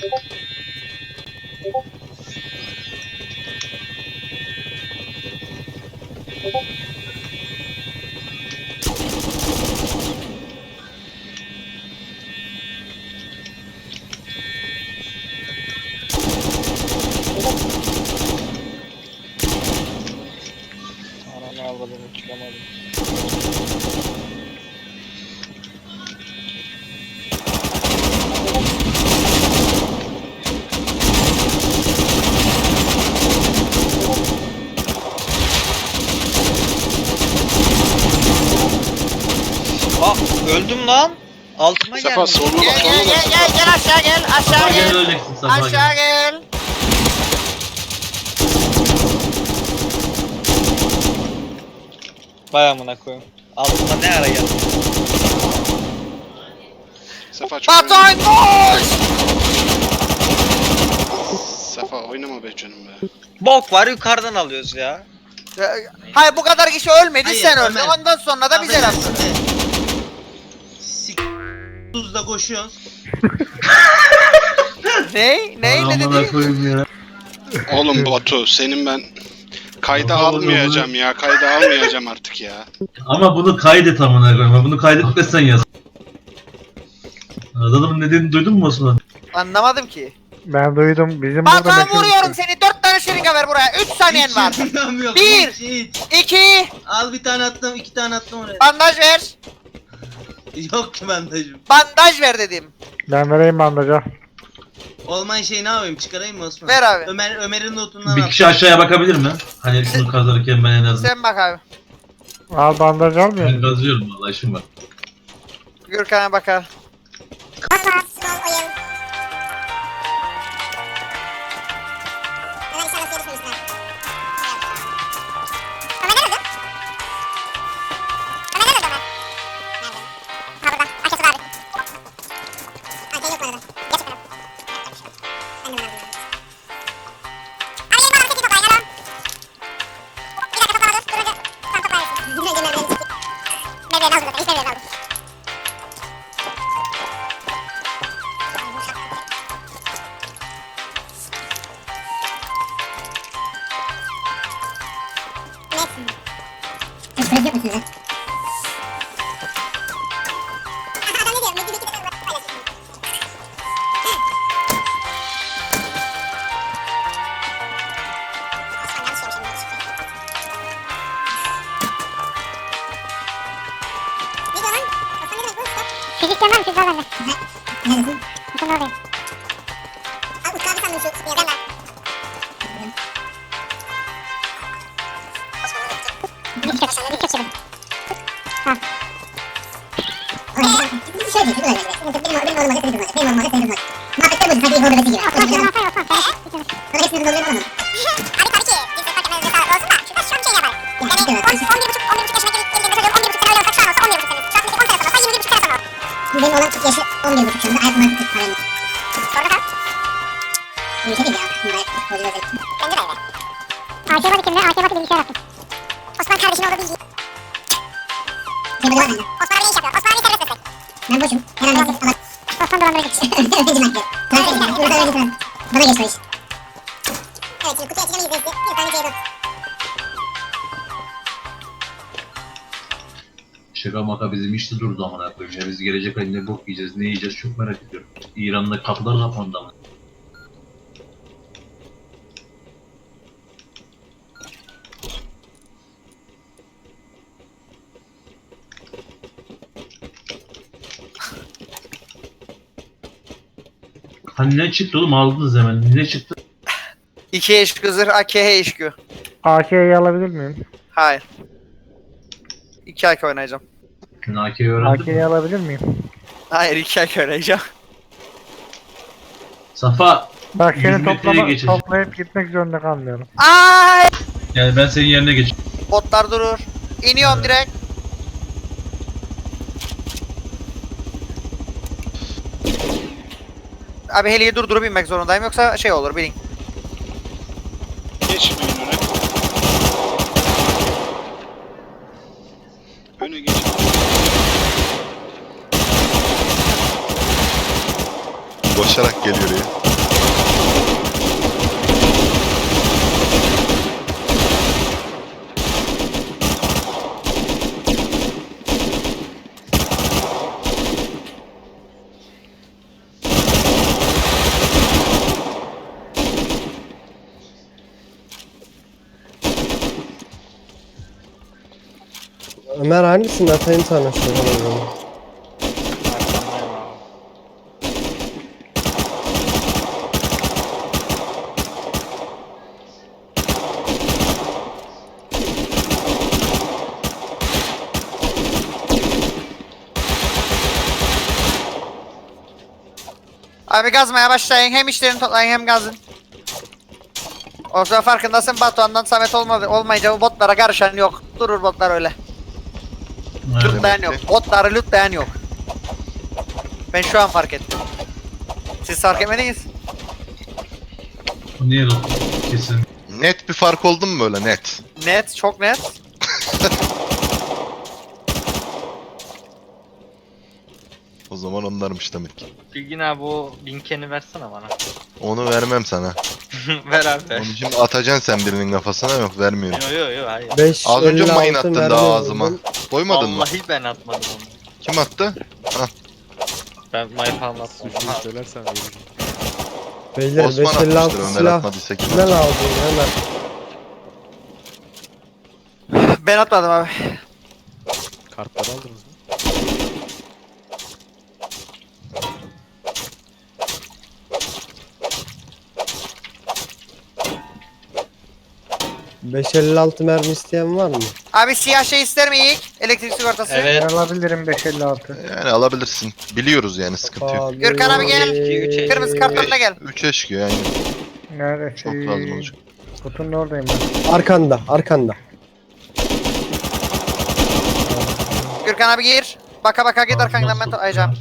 Thank you. Sefa geldi. soluna Gel bak gel soluna gel bak. gel gel aşağı gel aşağı Gel gel. öleceksin Aşağı gel. Vay amına koyayım. Altıma ne ara geldi? Sefa çok Batuhan koş! Sefa oynama be canım be. Bok var yukarıdan alıyoruz ya. Ee, hayır bu kadar kişi ölmedi Hayır, sen öldün Ömer. ondan sonra da bize laf. 30'da koşuyorsun. ne? Ne? Dedin? Oğlum Batu senin ben kayda almayacağım ya. Kayda almayacağım artık ya. Ama bunu kaydet amına koyayım. Bunu kaydetmezsen yaz. Adamın ne dediğini duydun mu Osman? Anlamadım ki. Ben duydum. Bizim burada vuruyorum seni. Dört tane şırınga ver buraya. Üç saniyen var. Bir. Bir. Hiç, hiç. Al bir tane attım, iki tane attım oraya. Bandaj ver. Yok ki bandajım. Bandaj ver dedim. Ben vereyim bandaja. Olmayan şeyi ne yapayım? Çıkarayım mı Osman? Ver abi. Ömer, Ömer'in notundan Bir al. kişi aşağıya bakabilir mi? Hani şunu kazarken ben en azından. Sen bak abi. Al bandaj almıyor Ben musun? kazıyorum valla işim var. Gürkan'a bakar. Fizikten var mı? Fizik var bende. Neredesin? Bakın oradayım. Bence de öyle. AK var içinde. AK var bilgisayar attım. Osman kardeşin olduğu bilgi. Şey bu bende. Osman abi ne iş yapıyor? Osman abi serbest meslek. Ben boşum. Her an meslek alak. Osman dolandırıcı. İşler. Burada öğrenci transfer. Bana geç o iş. Evet şimdi kutuyu açacağım izleyicisi. Bir tane C4. Şaka maka bizim işte durdu amına koyayım. Ya biz gelecek ay ne bok yiyeceğiz, ne yiyeceğiz çok merak ediyorum. İran'da kapılar kapandı ama. Hani ne çıktı oğlum aldınız hemen. Ne çıktı? İki eşkü zırh, AK eşkü. AK'yi alabilir miyim? Hayır. İki AK oynayacağım. Naki'yi öğrendim. AK'yi alabilir miyim? Hayır iki AK oynayacağım. Safa Bak 100 seni metreye toplama, geçeceğim. toplayıp gitmek zorunda kalmıyorum. Ay! yani ben senin yerine geç. Botlar durur. İniyorum Evet. direkt. Abi heliyi durdurup inmek zorundayım yoksa şey olur bilin. Geçmeyin öne. Öne geç. Boş Koşarak geliyor ya. Ömer hangisin? Atayım an o zaman. Abi. Gazmaya başlayın. Hem işlerini toplayın hem gazın. O zaman farkındasın Batuhan'dan Samet olmadı, olmayınca bu botlara karışan yok. Durur botlar öyle. Lütleyen yok. Botları lütleyen yok. Ben şu an fark ettim. Siz fark etmediniz. Bu niye doktor? Kesin. Net bir fark oldu mu böyle net? Net, çok net. O zaman onlarmış demek ki. Bilgin abi o linkeni versene bana. Onu vermem sana. Ver abi. Onu şimdi atacaksın sen birinin kafasına yok vermiyorum. Yo yo yo hayır. 5 Az önce 56 mayın attın daha ağzıma. Vurdum. Koymadın mı? Vallahi ben atmadım onu. Kim attı? Ben mayı falan atmadım. Ha, Beyler Osman 5 atmıştır 56 Ömer silah. atmadıysa kim Kime attı? lazım Ömer? Ben atmadım abi. Kartları aldınız mı? Beş elli altı mermi isteyen var mı? Abi siyah şey ister mi ilk? Elektrik sigortası. Ben Evet. alabilirim 556. Yani alabilirsin. Biliyoruz yani sıkıntı yok. Gürkan abi gel. Kırmızı kartonla gel. 3'e çıkıyor yani. Nerede? Çok lazım olacak. Kutunun oradayım ben. Arkanda, arkanda. Gürkan abi gir. Baka baka git arkandan ben toplayacağım.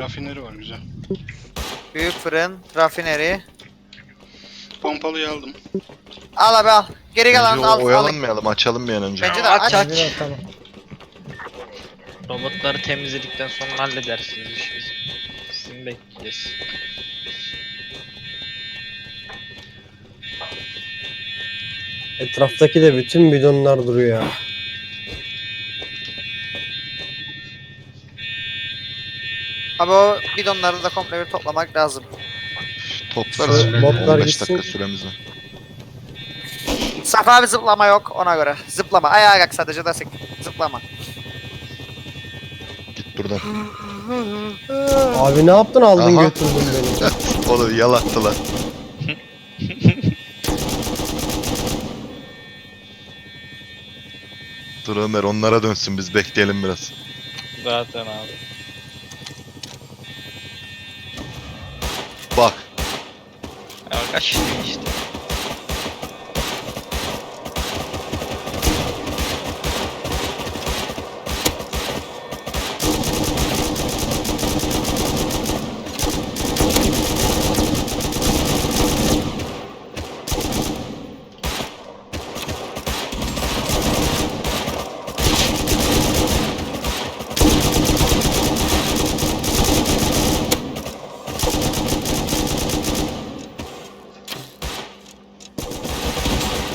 Rafineri var güzel. Büyük fırın, rafineri. Pompalıyı aldım. Al abi al. Geri kalanını o- al. al. oyalanmayalım açalım bir an önce. Bence de Aç, aç. aç. Hadi bakalım. Robotları temizledikten sonra halledersiniz işinizi. Sizin bekleyeceğiz. Etraftaki de bütün bidonlar duruyor ya. Abi o bidonları da komple bir toplamak lazım. Toplarız. Botlar 15 gitsin. dakika süremiz var. Safa abi zıplama yok ona göre. Zıplama. Ayağa kalk sadece da sık. Zıplama. Git buradan. Abi ne yaptın aldın Aha. götürdün beni. Onu yalattılar. Dur Ömer onlara dönsün biz bekleyelim biraz. Zaten abi. Ya kaç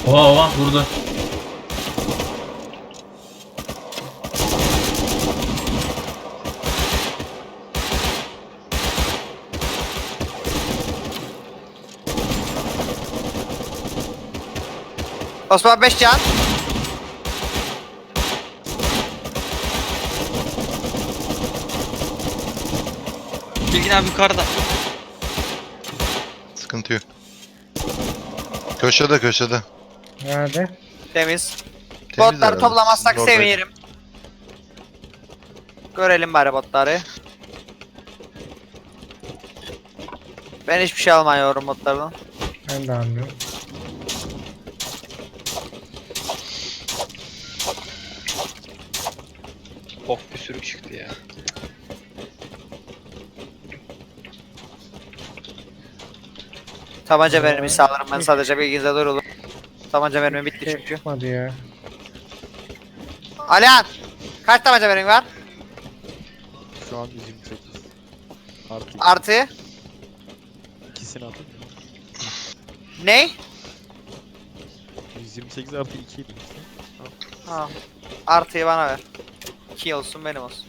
Oha oha burada. Osman 5 can. Bilgin abi yukarıda. Sıkıntı yok. Köşede köşede. Nerede? Temiz. Temiz Botları herhalde. toplamazsak orada- sevinirim. Görelim bari botları. Ben hiçbir şey almıyorum botlardan. Ben de anlıyorum. Of bir sürü çıktı ya. Tabanca mermi sağlarım ben sadece bilginize duyurulur. Tabanca mermi bitti Şey çünkü. çıkmadı ya. Alihan. Kaç tabanca benim var? Şu an 128. Artı Artı. ikisini atın. Ne? 128 artı 2 idi. Ha. Artıyı bana ver. 2 olsun benim olsun.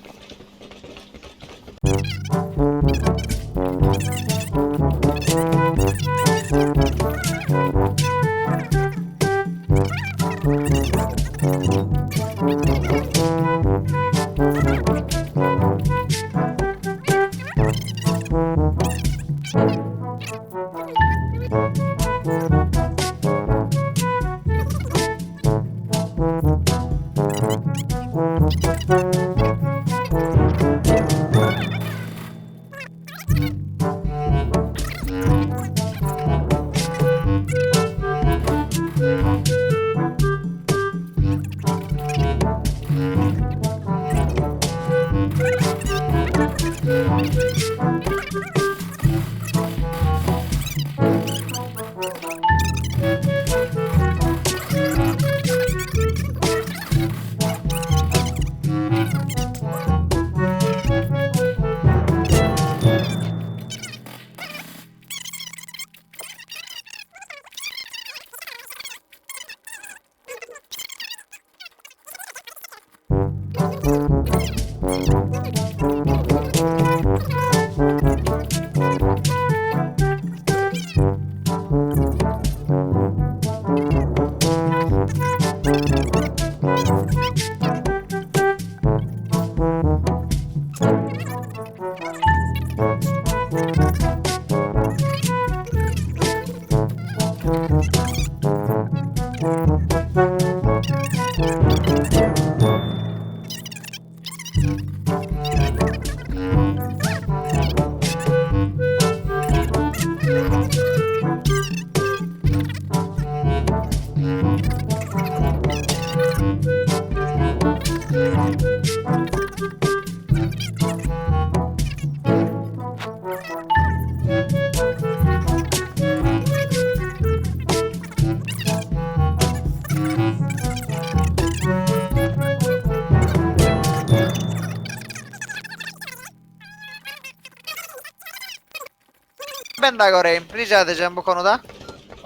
Ben de göreyim. Rica edeceğim bu konuda.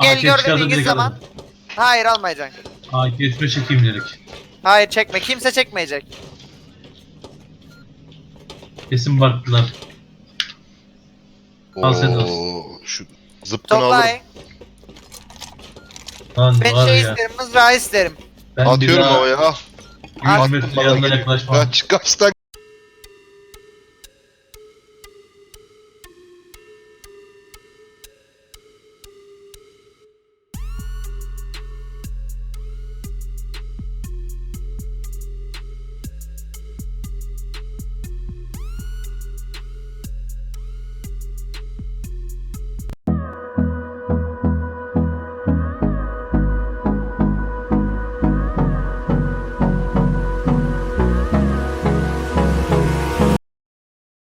Gel gör dediğiniz zaman. Hayır almayacaksın. AK üstüne çekeyim direkt. Hayır çekme. Kimse çekmeyecek. Kesin baktılar. Al sen Oo, şu zıpkını alırım. Toplayın. Lan Ben var şey ya. isterim. Mızrağı isterim. Ben bir Atıyorum daha havaya al. 100 Attım metre bana yanına geliyor. yaklaşmam. Ya çıkarsan